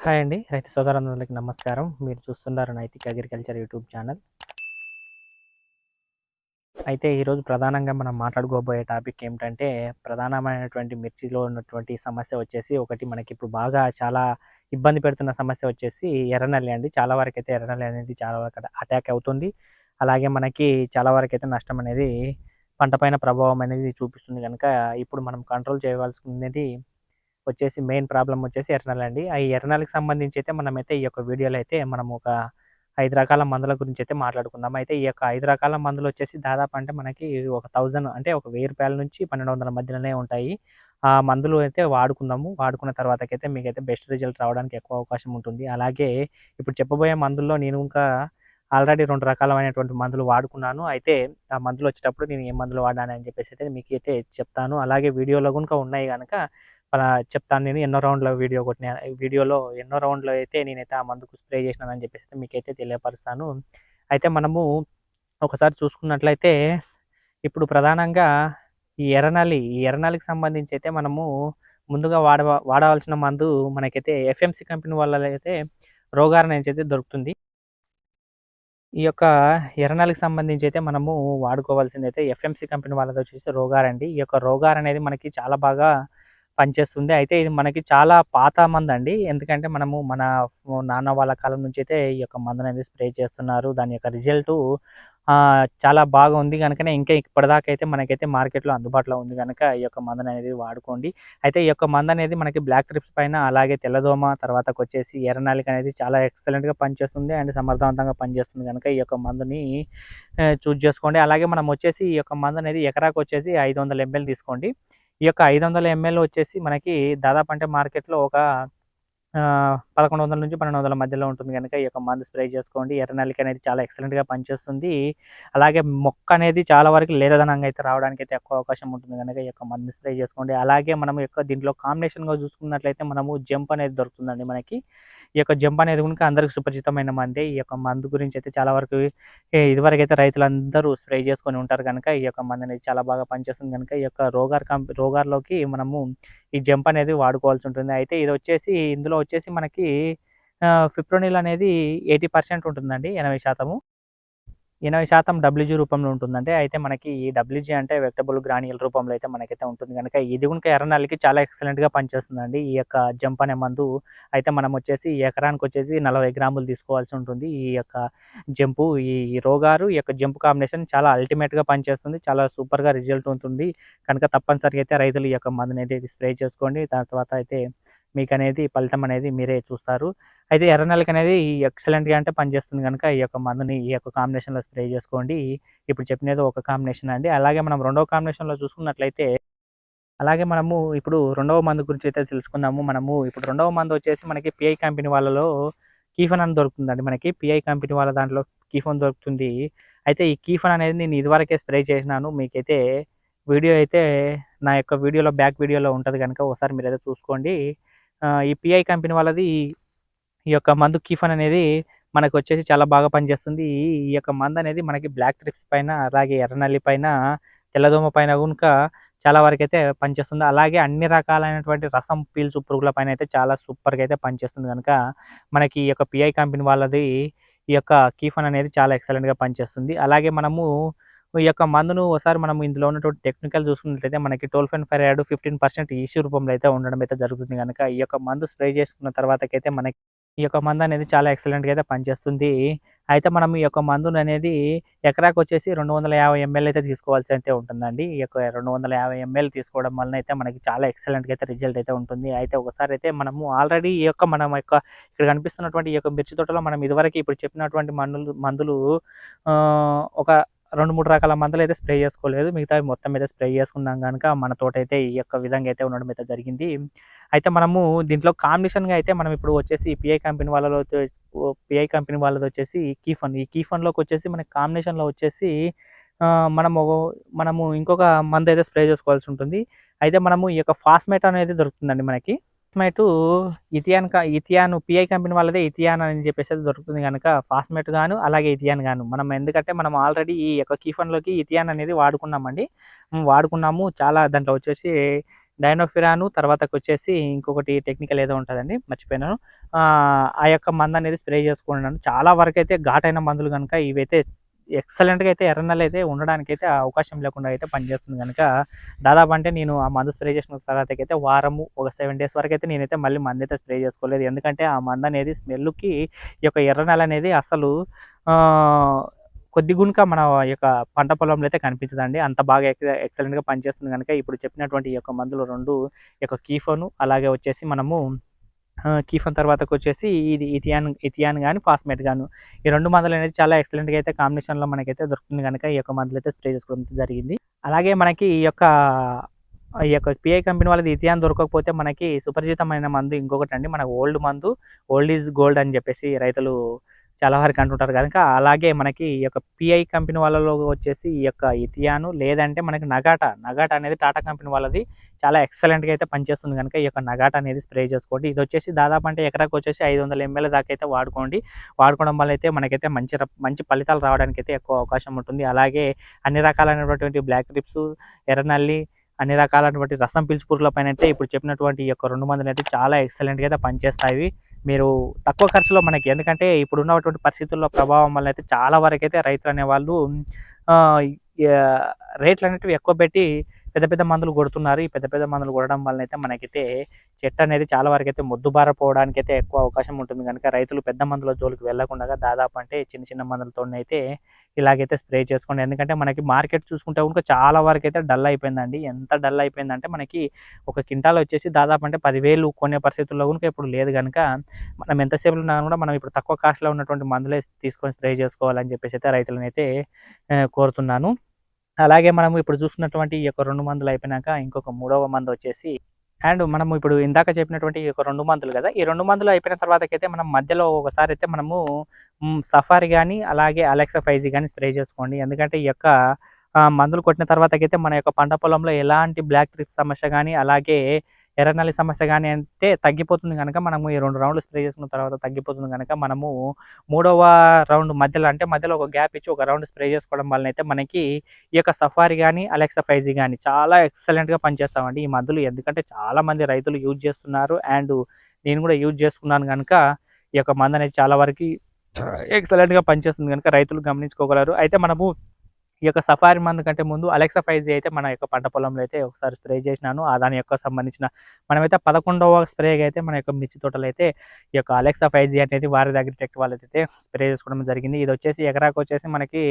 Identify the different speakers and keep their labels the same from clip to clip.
Speaker 1: Hi అండి రైతు సోదరులందరికీ నమస్కారం. మీరు చూస్తున్నారు నైతిక అగ్రికల్చర్ యూట్యూబ్ ఛానల్. అయితే ఈరోజు ప్రధానంగా మనం మాట్లాడుకోబోయే టాపిక్ ఏమిటంటే ప్రధానమైనటువంటి మిర్చిలో ఉన్నటువంటి సమస్య వచ్చేసి ఒకటి మనకి ఇప్పుడు బాగా చాలా ఇబ్బంది పెడుతున్న సమస్య వచ్చేసి ఎర్రనల్లి అండి. చాలా వరకు అయితే ఎర్రనల్లి అనేది చాలా వరకు అటాక్ అవుతుంది. అలాగే మనకి చాలా వరకు అయితే నష్టం అనేది పంటపైన ప్రభావం అనేది చూపిస్తుంది కనుక ఇప్పుడు మనం కంట్రోల్ చేయవలసినది వచ్చేసి మెయిన్ ప్రాబ్లం వచ్చేసి ఎర్రనల్ అండి. ఆ ఎర్రనల్కి సంబంధించి అయితే మనమైతే ఈ యొక్క వీడియోలో అయితే మనం ఒక ఐదు రకాల మందుల గురించి అయితే మాట్లాడుకుందాం. అయితే ఈ యొక్క ఐదు రకాల మందులు వచ్చేసి దాదాపు అంటే మనకి ఒక థౌజండ్ అంటే ఒక వెయ్యి రూపాయల నుంచి పన్నెండు వందల మధ్యలోనే ఉంటాయి. ఆ మందులు అయితే వాడుకుందాము. వాడుకున్న తర్వాతకైతే మీకైతే బెస్ట్ రిజల్ట్ రావడానికి ఎక్కువ అవకాశం ఉంటుంది. అలాగే ఇప్పుడు చెప్పబోయే మందుల్లో నేను ఇంకా ఆల్రెడీ రెండు రకాలమైనటువంటి మందులు వాడుకున్నాను. అయితే ఆ మందులు వచ్చేటప్పుడు నేను ఏ మందులు వాడాను అని చెప్పేసి అయితే మీకు అయితే చెప్తాను. అలాగే వీడియోలో కనుక ఉన్నాయి కనుక చెప్తాను నేను. ఎన్నో రౌండ్ల వీడియో కొట్టిన వీడియోలో ఎన్నో రౌండ్లో అయితే నేనైతే ఆ మందుకు స్ప్రే చేసినానని చెప్పేసి మీకైతే తెలియపరుస్తాను. అయితే మనము ఒకసారి చూసుకున్నట్లయితే ఇప్పుడు ప్రధానంగా ఈ ఎర్రనాలి ఈ ఎర్రనాలికి సంబంధించి అయితే మనము ముందుగా వాడ వాడవలసిన మందు మనకైతే ఎఫ్ఎంసి కంపెనీ వల్ల అయితే రోగారణ అయితే దొరుకుతుంది. ఈ యొక్క ఎర్రనల్లికి సంబంధించి అయితే మనము వాడుకోవాల్సింది అయితే ఎఫ్ఎంసి కంపెనీ వాళ్ళది వచ్చేసి రోగార్ అండి ఈ యొక్క రోగార్ అనేది మనకి చాలా బాగా పనిచేస్తుంది. అయితే ఇది మనకి చాలా పాత మందు అండి ఎందుకంటే మనము మన నాన్న వాళ్ళ కాలం నుంచి అయితే ఈ యొక్క మందును అనేది స్ప్రే చేస్తున్నారు. దాని యొక్క రిజల్ట్ చాలా బాగా ఉంది కనుకనే ఇంకా ఇప్పటిదాకా అయితే మనకైతే మార్కెట్లో అందుబాటులో ఉంది కనుక ఈ యొక్క మందు అనేది వాడుకోండి. అయితే ఈ యొక్క మందు అనేది మనకి బ్లాక్ ట్రిప్స్ పైన అలాగే తెల్లదోమ తర్వాతకు వచ్చేసి ఎర్రనాలిక అనేది చాలా ఎక్సలెంట్గా పనిచేస్తుంది అండ్ సమర్థవంతంగా పనిచేస్తుంది కనుక ఈ యొక్క మందుని చూజ్ చేసుకోండి. అలాగే మనం వచ్చేసి ఈ యొక్క మందు అనేది ఎకరాకు వచ్చేసి ఐదు వందల ఎంఎల్ తీసుకోండి. ఈ యొక్క ఐదు వందల ఎంఎల్ వచ్చేసి మనకి దాదాపు అంటే మార్కెట్లో ఒక పదకొండు వందల నుంచి పన్నెండు వందల మధ్యలో ఉంటుంది కనుక ఈ యొక్క మందు స్ప్రే చేసుకోండి. ఎర్రనల్లిక అనేది చాలా ఎక్సలెంట్గా పనిచేస్తుంది. అలాగే మొక్క అనేది చాలా వరకు లేదనంగా అయితే రావడానికి అయితే ఎక్కువ అవకాశం ఉంటుంది కనుక ఈ యొక్క మందు స్ప్రే చేసుకోండి. అలాగే మనం యొక్క దీంట్లో కాంబినేషన్గా చూసుకున్నట్లయితే మనము జంప్ అనేది దొరుకుతుందండి మనకి. ఈ యొక్క జంప్ అనేది కనుక అందరికి సుపరిచితమైన మందే. ఈ యొక్క మందు గురించి అయితే చాలా వరకు ఇదివరకు అయితే రైతులందరూ స్ప్రే చేసుకొని ఉంటారు కనుక ఈ యొక్క మందు అనేది చాలా బాగా పనిచేస్తుంది కనుక ఈ యొక్క రోగార్ కంప్ రోగార్లోకి మనము ఈ జంప్ అనేది వాడుకోవాల్సి ఉంటుంది. అయితే ఇది వచ్చేసి ఇందులో వచ్చేసి మనకి ఫిప్రోనిల్ అనేది ఎయిటీ పర్సెంట్ ఉంటుందండి ఎనభై శాతము. ఎనభై శాతం డబ్ల్యూజీ రూపంలో ఉంటుందంటే అయితే మనకి ఈ డబ్ల్యూజీ అంటే వెక్టబుల్ గ్రానియల్ రూపంలో అయితే మనకైతే ఉంటుంది. కనుక ఇది కనుక ఎర్రనల్లికి చాలా ఎక్సలెంట్గా పనిచేస్తుందండి. ఈ యొక్క జంప్ అనే మందు అయితే మనం వచ్చేసి ఎకరానికి వచ్చేసి నలభై గ్రాములు తీసుకోవాల్సి ఉంటుంది. ఈ యొక్క జంపు ఈ రోగారు ఈ యొక్క జంప్ కాంబినేషన్ చాలా అల్టిమేట్గా పనిచేస్తుంది. చాలా సూపర్గా రిజల్ట్ ఉంటుంది. కనుక తప్పనిసరిగా అయితే రైతులు ఈ యొక్క మందుని అయితే స్ప్రే చేసుకోండి. దాని తర్వాత అయితే మీకు అనేది ఫలితం అనేది మీరే చూస్తారు. అయితే ఎర్రనెలకి అనేది ఎక్సలెంట్గా అంటే పనిచేస్తుంది కనుక ఈ యొక్క మందుని ఈ యొక్క కాంబినేషన్లో స్ప్రే చేసుకోండి. ఇప్పుడు చెప్పినది ఒక కాంబినేషన్ అండి. అలాగే మనం రెండవ కాంబినేషన్లో చూసుకున్నట్లయితే అలాగే మనము ఇప్పుడు రెండవ మందు గురించి అయితే తెలుసుకుందాము. మనము ఇప్పుడు రెండవ మందు వచ్చేసి మనకి పిఐ కంపెనీ వాళ్ళలో కీఫన్ అని దొరుకుతుందండి మనకి. పిఐ కంపెనీ వాళ్ళ దాంట్లో కీఫన్ దొరుకుతుంది. అయితే ఈ కీఫన్ అనేది నేను ఇదివరకే స్ప్రే చేసినాను. మీకైతే వీడియో అయితే నా యొక్క వీడియోలో బ్యాక్ వీడియోలో ఉంటుంది కనుక ఒకసారి మీరు అయితే చూసుకోండి. ఈ పిఐ కంపెనీ వాళ్ళది ఈ యొక్క మందు కీఫన్ అనేది మనకు వచ్చేసి చాలా బాగా పనిచేస్తుంది. ఈ యొక్క మందు అనేది మనకి బ్లాక్ ట్రిప్స్ పైన అలాగే ఎర్రనల్లి పైన తెల్లదోమ పైన కనుక చాలా వరకు అయితే పనిచేస్తుంది. అలాగే అన్ని రకాలైనటువంటి రసం పీల్చు పురుగుల పైన అయితే చాలా సూపర్గా అయితే పనిచేస్తుంది కనుక మనకి ఈ యొక్క పిఐ కంపెనీ వాళ్ళది ఈ యొక్క కీఫన్ అనేది చాలా ఎక్సలెంట్గా పనిచేస్తుంది. అలాగే మనము ఈ యొక్క మందును ఒకసారి మనం ఇందులో ఉన్నటువంటి టెక్నికల్ చూసుకున్నట్లయితే మనకి twelve and five add fifteen percent EC రూపంలో అయితే ఉండడం అయితే జరుగుతుంది కనుక ఈ యొక్క మందు స్ప్రే చేసుకున్న తర్వాతకైతే మనకి ఈ యొక్క మందు అనేది చాలా ఎక్సలెంట్గా అయితే పనిచేస్తుంది. అయితే మనం ఈ యొక్క మందును అనేది ఎకరాకు వచ్చేసి రెండు వందల యాభై ఎంఎల్ అయితే తీసుకోవాల్సి అయితే ఉంటుందండి. ఈ యొక్క రెండు వందల యాభై ఎంఎల్ తీసుకోవడం వలన అయితే మనకి చాలా ఎక్సలెంట్గా అయితే రిజల్ట్ అయితే ఉంటుంది. అయితే ఒకసారి అయితే మనము ఆల్రెడీ ఈ యొక్క మనం యొక్క ఇక్కడ కనిపిస్తున్నటువంటి ఈ యొక్క మిర్చి తోటలో మనం ఇదివరకు ఇప్పుడు చెప్పినటువంటి మందులు మందులు ఒక రెండు మూడు రకాల మందులు అయితే స్ప్రే చేసుకోలేదు. మిగతా మొత్తం అయితే స్ప్రే చేసుకున్నాం కనుక మన తోట అయితే ఈ యొక్క విధంగా అయితే ఉండడం అయితే జరిగింది. అయితే మనము దీంట్లో కాంబినేషన్గా అయితే మనం ఇప్పుడు వచ్చేసి పిఐ కంపెనీ వాళ్ళలో పిఐ కంపెనీ వాళ్ళది వచ్చేసి కీఫన్ ఈ కీఫన్లోకి వచ్చేసి మనకి కాంబినేషన్లో వచ్చేసి మనము మనము ఇంకొక మందు అయితే స్ప్రే చేసుకోవాల్సి ఉంటుంది. అయితే మనము ఈ యొక్క ఫాస్మేట్ అనేది దొరుకుతుందండి మనకి. ఫాస్ట్మేట్ ఇథియాన్ ఇథియాన్ పిఐ కంపెనీ వాళ్ళదే ఇథియాన్ అని చెప్పేసి దొరుకుతుంది కనుక ఫాస్ట్మేట్ గాను అలాగే ఇథియాన్ గాను. మనం ఎందుకంటే మనం ఆల్రెడీ ఈ యొక్క కీఫన్లోకి ఇథియాన్ అనేది వాడుకున్నామండి. వాడుకున్నాము. చాలా దాంట్లో వచ్చేసి డైనోఫిరాను తర్వాతకు వచ్చేసి ఇంకొకటి టెక్నికల్ ఏదో ఉంటుందండి మర్చిపోయినాను ఆ ఆ యొక్క మందు అనేది స్ప్రే చేసుకున్నాను. చాలా వరకు అయితే ఘాటైన మందులు కనుక ఇవైతే ఎక్సలెంట్గా అయితే ఎర్రనెల అయితే ఉండడానికి అయితే అవకాశం లేకుండా అయితే పనిచేస్తుంది కనుక దాదాపు అంటే నేను ఆ మందు స్ప్రే చేసిన తర్వాత అయితే వారము ఒక సెవెన్ డేస్ వరకు అయితే నేనైతే మళ్ళీ మందు అయితే స్ప్రే చేసుకోలేదు. ఎందుకంటే ఆ మందు అనేది స్మెల్కి ఈ యొక్క ఎర్రనల్ అనేది అసలు కొద్ది గుణక మన యొక్క పంట పొలంలో అయితే కనిపించదండి. అంత బాగా ఎక్సలెంట్గా పనిచేస్తుంది కనుక ఇప్పుడు చెప్పినటువంటి ఈ యొక్క మందులు రెండు యొక్క కీఫోను అలాగే వచ్చేసి మనము కీఫన్ తర్వాతకు వచ్చేసి ఇది ఇథియాన్ ఇథియాన్ కానీ ఫాస్మేట్ గాను. ఈ రెండు మందులు అనేది చాలా ఎక్సలెంట్గా అయితే కాంబినేషన్లో మనకైతే దొరుకుతుంది కనుక ఈ యొక్క మందులు అయితే స్ప్రే చేసుకోవడం జరిగింది. అలాగే మనకి ఈ యొక్క ఈ యొక్క పిఐ కంపెనీ వాళ్ళది ఇథియాన్ దొరకకపోతే మనకి సుపరిచితమైన మందు ఇంకొకటి అండి మనకు ఓల్డ్ మందు ఓల్డ్ ఈజ్ గోల్డ్ అని చెప్పేసి రైతులు చాలా వరకు అంటుంటారు కనుక అలాగే మనకి ఈ యొక్క పిఐ కంపెనీ వాళ్ళలో వచ్చేసి ఈ యొక్క ఇథియాను లేదంటే మనకి నగాటా నగాటా అనేది టాటా కంపెనీ వాళ్ళది. చాలా ఎక్సలెంట్గా అయితే పనిచేస్తుంది కనుక ఈ యొక్క నగాట అనేది స్ప్రే చేసుకోండి. ఇది వచ్చేసి దాదాపు అంటే ఎకరాకు వచ్చేసి ఐదు వందల ఎంఎల్ దాకా అయితే వాడుకోండి. వాడుకోవడం వల్ల అయితే మనకైతే మంచి ర- మంచి ఫలితాలు రావడానికి అయితే ఎక్కువ అవకాశం ఉంటుంది. అలాగే అన్ని రకాలైనటువంటి బ్లాక్ ట్రిప్స్ ఎర్రనల్లి అన్ని రకాలైనటువంటి రసం పీల్చు పురుగుల పైన అయితే ఇప్పుడు చెప్పినటువంటి ఈ యొక్క రెండు మందులు అయితే చాలా ఎక్సలెంట్గా అయితే పనిచేస్తాయి. మీరు తక్కువ ఖర్చులో మనకి ఎందుకంటే ఇప్పుడు ఉన్నటువంటి పరిస్థితుల్లో ప్రభావం వల్ల అయితే చాలా వరకు అయితే రైతులు అనేవాళ్ళు రేట్లు అనేటివి ఎక్కువ పెట్టి పెద్ద పెద్ద మందులు కొడుతున్నారు. ఈ పెద్ద పెద్ద మందులు కొట్టడం వల్ల అయితే మనకైతే చెట్టు అనేది చాలా వరకు అయితే మొద్దుబారపోవడానికి అయితే ఎక్కువ అవకాశం ఉంటుంది. కనుక రైతులు పెద్ద మందుల జోలికి వెళ్ళకుండా దాదాపు అంటే చిన్న చిన్న మందులతో అయితే ఇలాగైతే స్ప్రే చేసుకోండి. ఎందుకంటే మనకి మార్కెట్ చూసుకుంటే కనుక చాలా వరకు అయితే డల్ అయిపోయిందండి. ఎంత డల్ అయిపోయిందంటే మనకి ఒక కింటాల్ వచ్చేసి దాదాపు అంటే పదివేలు కొనే పరిస్థితుల్లో కనుక ఇప్పుడు లేదు. కనుక మనం ఎంతసేపు ఉన్నా కూడా మనం ఇప్పుడు తక్కువ కాస్ట్లో ఉన్నటువంటి మందులే తీసుకొని స్ప్రే చేసుకోవాలని చెప్పేసి అయితే రైతులను అయితే కోరుతున్నాను. అలాగే మనం ఇప్పుడు చూసుకున్నటువంటి ఈ యొక్క రెండు మందులు అయిపోయినాక ఇంకొక మూడవ మందు వచ్చేసి అండ్ మనము ఇప్పుడు ఇందాక చెప్పినటువంటి ఈ యొక్క రెండు మందులు కదా ఈ రెండు మందులు అయిపోయిన తర్వాతకైతే మనం మధ్యలో ఒకసారి అయితే మనము సఫారీ కానీ అలాగే అలెక్సా ఫైవ్ జీ కానీ స్ప్రే చేసుకోండి. ఎందుకంటే ఈ యొక్క మందులు కొట్టిన తర్వాతకైతే మన యొక్క పంట పొలంలో ఎలాంటి బ్లాక్ ట్రిప్ సమస్య కానీ అలాగే ఎర్రనల్లి సమస్య కానీ అంటే తగ్గిపోతుంది కనుక మనము ఈ రెండు రౌండ్లు స్ప్రే చేసుకున్న తర్వాత తగ్గిపోతుంది కనుక మనము మూడవ రౌండ్ మధ్యలో అంటే మధ్యలో ఒక గ్యాప్ ఇచ్చి ఒక రౌండ్ స్ప్రే చేసుకోవడం వలన అయితే మనకి ఈ యొక్క సఫారీ కానీ అలెక్సా ఫైవ్ జీ కానీ చాలా ఎక్సలెంట్గా పనిచేస్తామండి ఈ మందులు. ఎందుకంటే చాలా మంది రైతులు యూజ్ చేస్తున్నారు అండ్ నేను కూడా యూజ్ చేసుకున్నాను కనుక ఈ యొక్క మందు అనేది చాలా వరకు ఎక్సలెంట్గా పనిచేస్తుంది కనుక రైతులు గమనించుకోగలరు. అయితే మనము ఈ యొక్క సఫారీ మందు కంటే ముందు అలెక్సా ఫైవ్ జీ అయితే మన యొక్క పంట పొలంలో అయితే ఒకసారి స్ప్రే చేసినాను. ఆ దాని యొక్క సంబంధించిన మనమైతే పదకొండవ స్ప్రే అయితే మన యొక్క మిర్చి తోటలు అయితే ఈ యొక్క అలెక్సా ఫైవ్ జీ అనేది వారి దగ్గర టెక్ వాళ్ళైతే స్ప్రే చేసుకోవడం జరిగింది. ఇది వచ్చేసి ఎకరాకు వచ్చేసి మనకి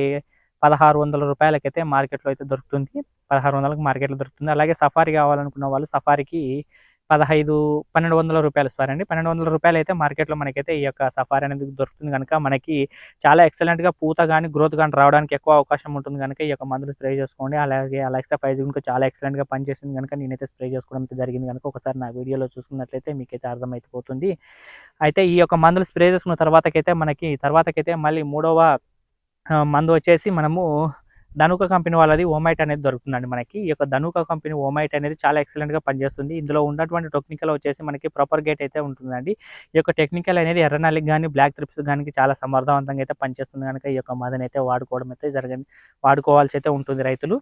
Speaker 1: పదహారు వందల రూపాయలకైతే మార్కెట్లో అయితే దొరుకుతుంది. పదహారు వందలకు మార్కెట్లో దొరుకుతుంది. అలాగే సఫారీ కావాలనుకున్న వాళ్ళు సఫారీకి పదహైదు పన్నెండు వందల రూపాయలు సార్ అండి. పన్నెండు వందల రూపాయలు అయితే మార్కెట్లో మనకైతే ఈ యొక్క సఫారీ అనేది దొరుకుతుంది కనుక మనకి చాలా ఎక్సలెంట్గా పూత కానీ గ్రోత్ కానీ రావడానికి ఎక్కువ అవకాశం ఉంటుంది కనుక ఈ యొక్క మందులు స్ప్రే చేసుకోండి. అలాగే అలెక్సా ఫైవ్ కనుక చాలా ఎక్సలెంట్గా పనిచేసింది కనుక నేనైతే స్ప్రే చేసుకోవడం జరిగింది కనుక ఒకసారి నా వీడియోలో చూసుకున్నట్లయితే మీకైతే అర్థమైపోతుంది. అయితే ఈ యొక్క మందులు స్ప్రే చేసుకున్న తర్వాతకైతే మనకి తర్వాతకైతే మళ్ళీ మూడవ మందు వచ్చేసి మనము ధనుక కంపెనీ వాళ్ళది ఓమైట్ అనేది దొరుకుతుందండి మనకి. ఈ యొక్క ధనుక కంపెనీ ఓమైట్ అనేది చాలా ఎక్సలెంట్గా పనిచేస్తుంది. ఇందులో ఉన్నటువంటి టెక్నికల్ వచ్చేసి మనకి ప్రాపర్ గేట్ అయితే ఉంటుందండి. ఈ యొక్క టెక్నికల్ అనేది ఎర్రనాలికి కానీ బ్లాక్ ట్రిప్స్ కానీ చాలా సమర్థవంతంగా అయితే పనిచేస్తుంది కనుక ఈ యొక్క మందుని అయితే వాడుకోవడం అయితే జరగండి వాడుకోవాల్సి అయితే ఉంటుంది రైతులు.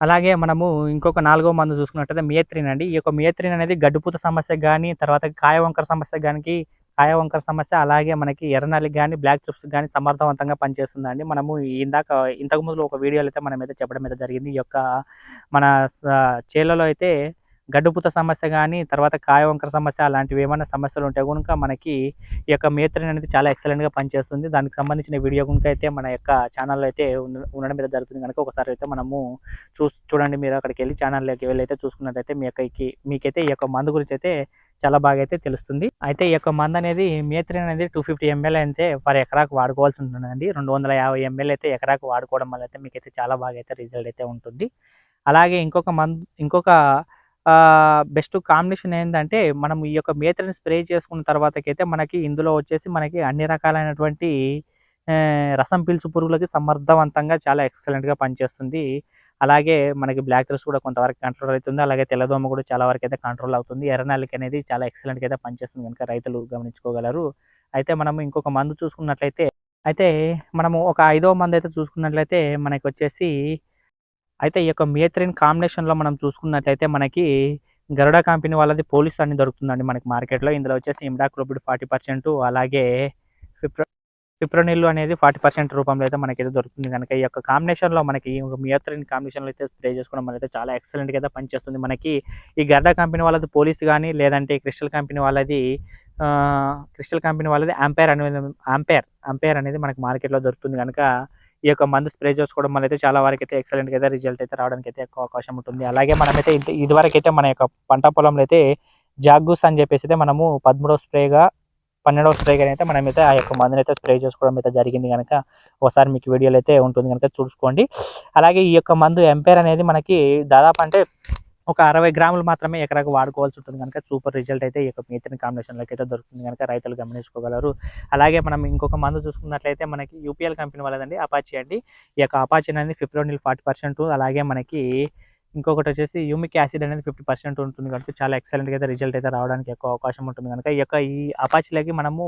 Speaker 1: అలాగే మనము ఇంకొక నాలుగో మందు చూసుకున్నట్టయితే మియత్రిన్ అండి. ఈ యొక్క మియత్రిన్ అనేది గడ్డుపూత సమస్య కానీ తర్వాత కాయ వంకర సమస్య కానీ కాయ వంకర సమస్య అలాగే మనకి ఎర్రనల్లికి కానీ బ్లాక్ ట్రిప్స్ కానీ సమర్థవంతంగా పనిచేస్తుందండి. మనము ఇందాక ఇంతకు ముందు ఒక వీడియోలో అయితే మనం అయితే చెప్పడం అయితే జరిగింది. ఈ యొక్క మన స- చేలలో అయితే గడ్డుపూత సమస్య కానీ తర్వాత కాయ వంకర సమస్య అలాంటివి ఏమైనా సమస్యలు ఉంటే కనుక మనకి ఈ యొక్క మేత్రిన్ అనేది చాలా ఎక్సలెంట్గా పనిచేస్తుంది. దానికి సంబంధించిన వీడియో కనుక అయితే మన యొక్క ఛానల్లో అయితే ఉండడం మీద జరుగుతుంది కనుక ఒకసారి అయితే మనము చూ చూడండి మీరు అక్కడికి వెళ్ళి ఛానల్లోకి వెళ్ళి అయితే చూసుకున్నట్టయితే మీ యొక్క మీకైతే ఈ యొక్క మందు గురించి అయితే చాలా బాగా అయితే తెలుస్తుంది. అయితే ఈ యొక్క మందు అనేది మేత్రిన్ అనేది టూ ఫిఫ్టీ ఎంఎల్ అయితే పర్ ఎకరాకు వాడుకోవాల్సి ఉంటుందండి. రెండు వందల యాభై ఎంఎల్ అయితే ఎకరాకు వాడుకోవడం వల్ల అయితే మీకైతే చాలా బాగా అయితే రిజల్ట్ అయితే ఉంటుంది. అలాగే ఇంకొక మందు ఇంకొక బెస్ట్ కాంబినేషన్ ఏంటంటే మనం ఈ యొక్క మేత్రిని స్ప్రే చేసుకున్న తర్వాతకైతే మనకి ఇందులో వచ్చేసి మనకి అన్ని రకాలైనటువంటి రసం పీల్చు పురుగులకి సమర్థవంతంగా చాలా ఎక్సలెంట్గా పనిచేస్తుంది. అలాగే మనకి బ్లాక్ డ్రెస్ కూడా కొంతవరకు కంట్రోల్ అవుతుంది. అలాగే తెల్లదోమ కూడా చాలా వరకు అయితే కంట్రోల్ అవుతుంది. ఎర్రనాలిక అనేది చాలా ఎక్సలెంట్గా అయితే పనిచేస్తుంది కనుక రైతులు గమనించుకోగలరు. అయితే మనం ఇంకొక మందు చూసుకున్నట్లయితే అయితే మనము ఒక ఐదో మంది అయితే చూసుకున్నట్లయితే మనకి వచ్చేసి అయితే ఈ యొక్క మియత్రిన్ కాంబినేషన్లో మనం చూసుకున్నట్లయితే మనకి గరుడ కంపెనీ వాళ్ళది పోలీస్ అని దొరుకుతుందండి మనకి మార్కెట్లో ఇందులో వచ్చేసి ఇమ్డాక్లోపిడ్ ఫార్టీ పర్సెంట్ అలాగే ఫిప్రో పిప్రనీళ్ళు అనేది ఫార్టీ పర్సెంట్ రూపంలో అయితే మనకి అయితే దొరుకుతుంది. కనుక ఈ యొక్క కాంబినేషన్లో మనకి మియత్రిన్ కాంబినేషన్లో అయితే స్ప్రే చేసుకోవడం వల్ల అయితే చాలా ఎక్సలెంట్గా అయితే పనిచేస్తుంది. మనకి ఈ గర్డా కంపెనీ వాళ్ళది పోలీస్ కానీ లేదంటే క్రిస్టల్ కంపెనీ వాళ్ళది క్రిస్టల్ కంపెనీ వాళ్ళది అంపైర్ అనేది అంపైర్ అంపైర్ అనేది మనకి మార్కెట్లో దొరుకుతుంది. కనుక ఈ యొక్క మందు స్ప్రే చేసుకోవడం వల్ల అయితే చాలా వరకు అయితే ఎక్సలెంట్గా అయితే రిజల్ట్ అయితే రావడానికి అయితే ఎక్కువ అవకాశం ఉంటుంది. అలాగే మనమైతే ఇది ఇదివరకు అయితే మన యొక్క పంట పొలంలో అయితే జాగూస్ అని చెప్పేసి అయితే మనము పదమూడవ స్ప్రేగా పన్నెండవ కానీ అయితే మనమైతే ఆ యొక్క మందుని అయితే స్ప్రే చేసుకోవడం అయితే జరిగింది కనుక ఒకసారి మీకు వీడియోలు అయితే ఉంటుంది కనుక చూసుకోండి. అలాగే ఈ యొక్క మందు ఎంపైర్ అనేది మనకి దాదాపు అంటే ఒక అరవై గ్రాములు మాత్రమే ఎకరాకు వాడుకోవాల్సి ఉంటుంది కనుక సూపర్ రిజల్ట్ అయితే ఈ యొక్క మీతని కాంబినేషన్లోకి అయితే దొరుకుతుంది కనుక రైతులు గమనించుకోగలరు. అలాగే మనం ఇంకొక మందు చూసుకున్నట్లయితే మనకి యూపీఎల్ కంపెనీ వాళ్ళదండి అపాచీ అండి. ఈ యొక్క అపాచీ అనేది ఫిబ్రవరి ఫార్టీ పర్సెంట్ అలాగే మనకి ఇంకొకటి వచ్చేసి యూమిక్ యాసిడ్ అనేది ఫిఫ్టీ పర్సెంట్ ఉంటుంది కనుక చాలా ఎక్సలెంట్గా అయితే రిజల్ట్ అయితే రావడానికి ఎక్కువ అవకాశం ఉంటుంది కనుక ఈ యొక్క ఈ అపాచిలకి మనము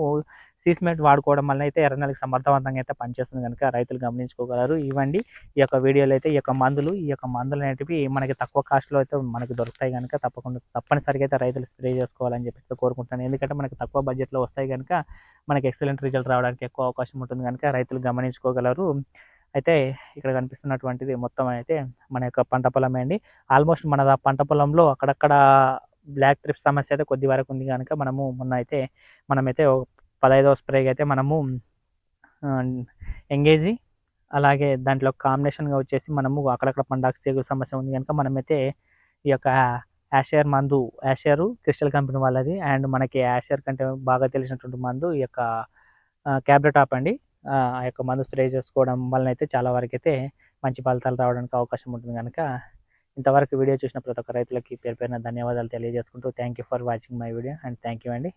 Speaker 1: సీస్మెంట్ వాడుకోవడం వల్ల అయితే ఎర్రనెలకి సమర్థవంతంగా అయితే పనిచేస్తుంది కనుక రైతులు గమనించుకోగలరు. ఇవ్వండి ఈ యొక్క వీడియోలో అయితే ఈ యొక్క మందులు ఈ యొక్క మందులు అనేటివి మనకి తక్కువ కాస్ట్లో అయితే మనకి దొరుకుతాయి కనుక తప్పకుండా తప్పనిసరిగా అయితే రైతులు స్ప్రే చేసుకోవాలని చెప్పి కోరుకుంటున్నాను. ఎందుకంటే మనకి తక్కువ బడ్జెట్లో వస్తాయి కనుక మనకి ఎక్సలెంట్ రిజల్ట్ రావడానికి ఎక్కువ అవకాశం ఉంటుంది కనుక రైతులు గమనించుకోగలరు. అయితే ఇక్కడ కనిపిస్తున్నటువంటిది మొత్తం అయితే మన యొక్క పంట పొలమే అండి. ఆల్మోస్ట్ మన పంట పొలంలో అక్కడక్కడ బ్లాక్ ట్రిప్ సమస్య అయితే కొద్ది వరకు ఉంది కనుక మనము మొన్న అయితే మనమైతే ఒక పదహైదవ స్ప్రేకి అయితే మనము ఎంగేజీ అలాగే దాంట్లో కాంబినేషన్గా వచ్చేసి మనము అక్కడక్కడ పండాక్స్ తెగులు సమస్య ఉంది కనుక మనమైతే ఈ యొక్క యాషియర్ మందు యాషియర్ క్రిస్టల్ కంపెనీ వాళ్ళది. అండ్ మనకి యాషియర్ కంటే బాగా తెలిసినటువంటి మందు ఈ యొక్క క్యాబ్రెటాప్ అండి. ఆ యొక్క మందు స్ప్రే చేసుకోవడం వలన అయితే చాలా వరకు అయితే మంచి ఫలితాలు రావడానికి అవకాశం ఉంటుంది కనుక ఇంతవరకు వీడియో చూసిన ప్రతి ఒక్క రైతులకి పేరు పేరున ధన్యవాదాలు తెలియజేసుకుంటూ thank you for watching my video and thank you అండి.